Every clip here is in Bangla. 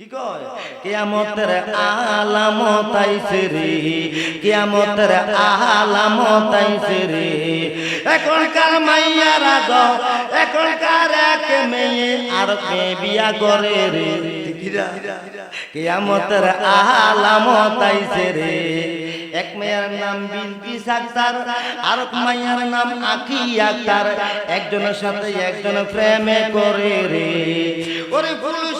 কি কয়? কিয়ামতের আলামত আইছে রে কিয়ামতের আলামত আইছে রে এখনকার মাইয়ারা গ এখনকার এক মেয়ে আর মেয়ে বিয়া করে রে। কিয়ামতের আলামত আইছে রে এক মেয়ের নাম বিলকিস আক্তার আর এক নাম আখি আক্তার। একজনের সাথে একজন প্রেমে করে রে। ওরে পুরুষ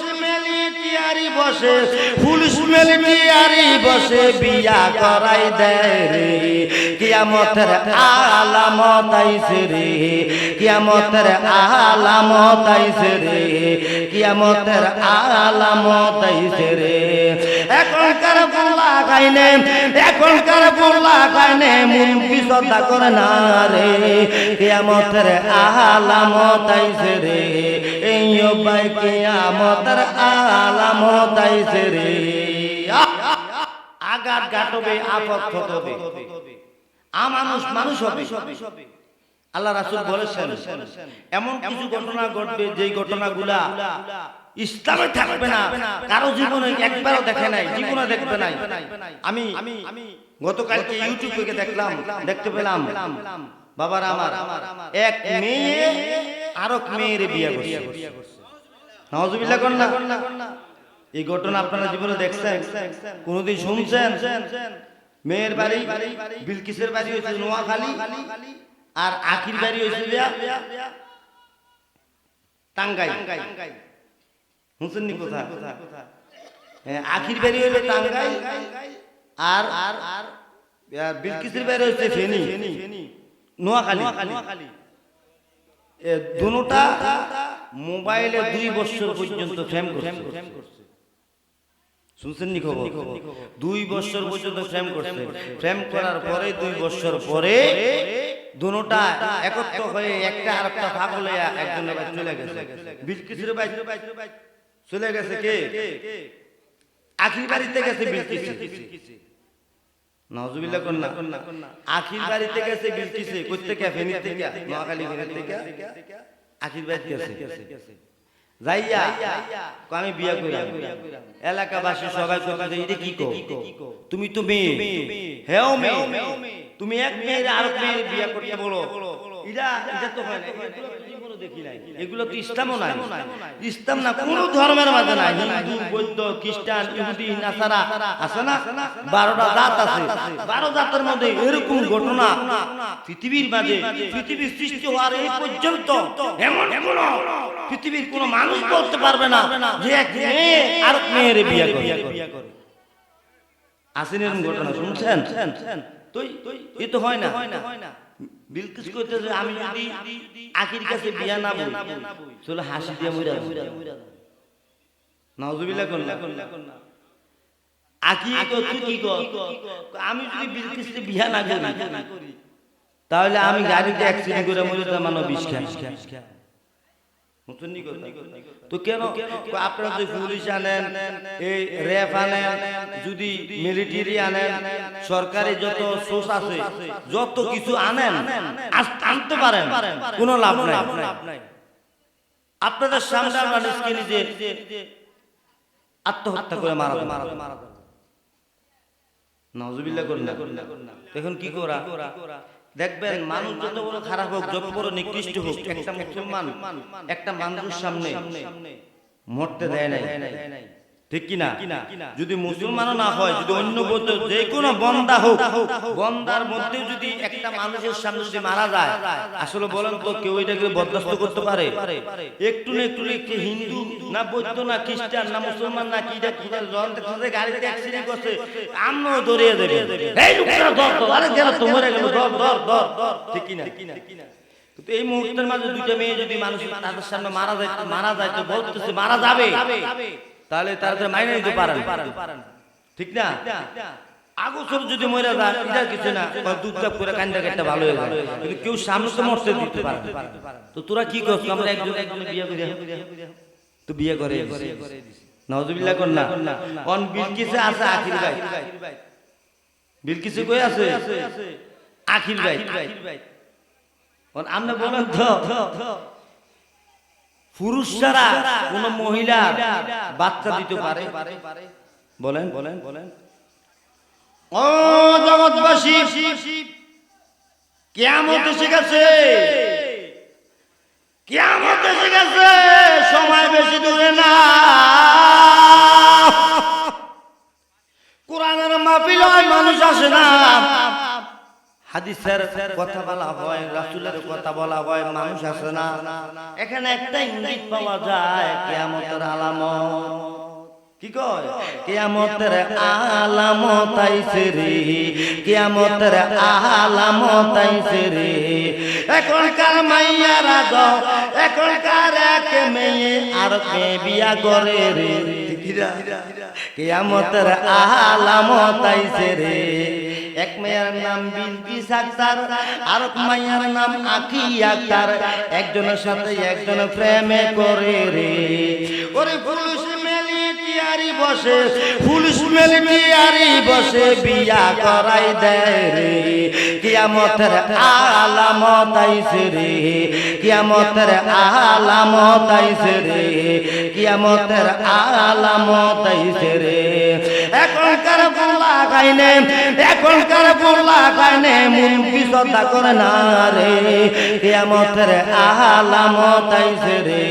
টিয়ারি বসে, ফুল স্মেল টিয়ারি বসে, বিয়া করাই দেয় রে। কিয়ামতের আলামত আইছে রে, কিয়ামতের আলামত আইছে রে, কিয়ামতের আলামত আইছে রে। এখনকার পোলা খাইনে এখনকার পোলা খাইনে মুরগি শ্রদ্ধা করে না রে। কিয়ামতের আলামত আইছে রে, এই ভাই কিয়ামতের আলামত আইছে রে। আঘাত গাটবে আপদ হবে। আমানুষ মানুষ হবে। আল্লাহ রাসূল বলেছেন, এমন কিছু ঘটনা ঘটবে, যেই ঘটনাগুলা ইসলামে থাকবে না। কারও জীবনে একবারও দেখে নাই জীবনে দেখবে নাই। আমি গতকালকে ইউটিউব থেকে দেখলাম দেখতে পেলাম। বাবার আমার এক মেয়ে আরও মেয়ের বিয়ে করছে। নওয়াজুবিল্লাহ কর না এই ঘটনা আপনারা জীবনে দেখছেন। কোনোদিন শুনছেন? মেয়ের বাড়ি বিলকিসের বাড়ি হয়েছে নোয়াখালী। আর আখির বাড়ি হয়েছে টাঙ্গাই শুনছেন নি কোথা হ্যাঁ, আখির বাড়ি হইল টাঙ্গাই আর আর আর বিলকিসের বাড়ি হচ্ছে ফেনি নোয়াখালী। এ দুটা মোবাইলে দুই বছর পর্যন্ত ফ্রেম করছে। শুনছেন নি খবর? দুই বছর পর্যন্ত ফ্রেম করছে। ফ্রেম করার পরে দুই বছর পরে দুটা একত্র হয়ে একটা আর একটা ভাগ হলে একজনের চলে গেছে। বিলকিসের বাড়ি চলে গেছে কে? আখির বাড়িতে গেছে বিলকিস। নাউজুবিল্লাহ কোন না আখির বাড়িতে গেছে বিলকিসে। থেকে? ফেনী থেকে। নোয়াখালী ফেনী থেকে? আখির বাড়িতে গেছে। যাইয়া কো আমি বিয়া এলাকাবাসী সবাই কইতে এটা কি কো? তুমি তো মেয়ে হেও মেয়ে। তুমি এক মেয়ের আর মেয়ের বিয়া করতে বলো। ইরা এটা তো হয় না। এগুলো তো জীবনে দেখি নাই। এগুলো তো ইসলামও নাই। ইসলাম না কোন ধর্মের মাঝে নাই। হিন্দু বৌদ্ধ খ্রিস্টান ইহুদি নাসারা আছে না? বারোটা জাত আছে। বারো জাতের মধ্যে এরকম ঘটনা পৃথিবীর মাঝে পৃথিবীর সৃষ্টি হওয়ার এই পর্যন্ত এমন কোন পৃথিবীর কোন মানুষ বলতে পারবে না যে এক মেয়ে আর মেয়ের বিয়ে করে আসেন এরকম ঘটনা শুনছেন? তুই তো হয় না। বিলকিস আমি যদি কাছে বিয়া না বই চলে হাসি দিয়ে মইরা নাউজুবিল্লাহ কোন না। আকি তো তুই কি আমি যদি বিলকিস বিয়া না করি তাহলে আমি গাড়িতে অ্যাক্সিডেন্ট করে মরে তো মানো বিষ খাই মতনই কথা। তো কেন? আপনারা যদি পুলিশ আনেন এই র্যাব আনেন যদি মিলিটারি আনেন সরকারি যত সোর্স আছে যত কিছু আনেন আনতে পারেন কোনো লাভ নাই। আপনাদের সামনে নিজে আত্মহত্যা করে মারা মারা মারা নজবিল্লা করি? না এখন কি করা? দেখবেন মানুষ যত বড় খারাপ হোক যত বড় নিকৃষ্ট হোক একটা মুসলমান একটা মানুষের সামনে মরতে দেয় নাই। ঠিক কি না যদি মুসলমানও না হয় যদি অন্য বলতে যে কোনো বন্দা হোক বন্দার মধ্যে যদি একটা মানুষের সামনে যদি মারা যায় আসলে বলেন তো কেউ এটাকে বরদাস্ত করতে পারে একটু না একটু একটু হিন্দু না বৌদ্ধ না খ্রিস্টান না মুসলমান না কি কি জন দেখতে গাড়িতে অ্যাক্সিডেন্ট করছে আমরাও দৌড়িয়ে দেবে এই লোকটা ধর আরে গেল তো মরে গেল ধর ধর ঠিক কি না কিন্তু এই মুহূর্তের মাঝে দুইটা মেয়ে যদি মানুষ তাদের সামনে মারা যায় মারা যায় তো বলতেছে মারা যাবে তাহলে তাদের মাইনে নিতে পারেন। ঠিক না? আগসর যদি মরে যায় এটা কিছু না দুধ করে কান্দা কাটতে ভালো হয়ে যায়। কিন্তু কেউ সামনে তো মরতে দিতে পারে। তো তোরা কি করছ আমরা একজন একজন বিয়ে করে তো বিয়ে করে নজবিল্লা কর না। অন বিলকিসে আছে? আখির ভাই বিলকিসে কই আছে? আখির ভাই অন আপনি বলেন তো। পুরুষ ছাড়া কোন মহিলা বাচ্চা দিতে পারে? বলেন। বলেন বলেন। ও জগৎবাসী কেমন এসে গেছে। হাদিসের কথা বলা হয়, রাসূলের কথা বলা হয়, মানুষ আসে না। এখানে একটা ইঙ্গিত পাওয়া যায়, কিয়ামতের আলামত। কি কয়? কিয়ামতের আলামত আইছে রে, কিয়ামতের আলামত আইছে রে। এখনকার মাইয়ারা গো, এখনকার এক মেয়ে আর কে বিয়া করে রে। কিয়ামতের আলামত আইছে রে। এক মেয়ের নাম বিলকিস আক্তার আর এক মাইয়ার নাম আকি আক্তার। একজনের সাথে একজন প্রেমে করে রে। ওরে পুরুষ মেলি টিয়ারি বসে পুলিশ মেলি টিয়ারি বসে বিয়া করাই দেয় রে। কিয়ামতের আলামত আইছে রে, কিয়ামতের আলামত আইছে রে, কিয়ামতের আলামত আইছে রে। এখনকার পোলা গাইনে এখনকার পোলা কানে মুরগি শ্রদ্ধা করে না রে। কিয়ামতের আলামত আইছে রে।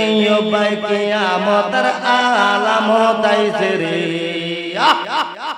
এই ভাই কিয়ামতের আলামত আইছে রে।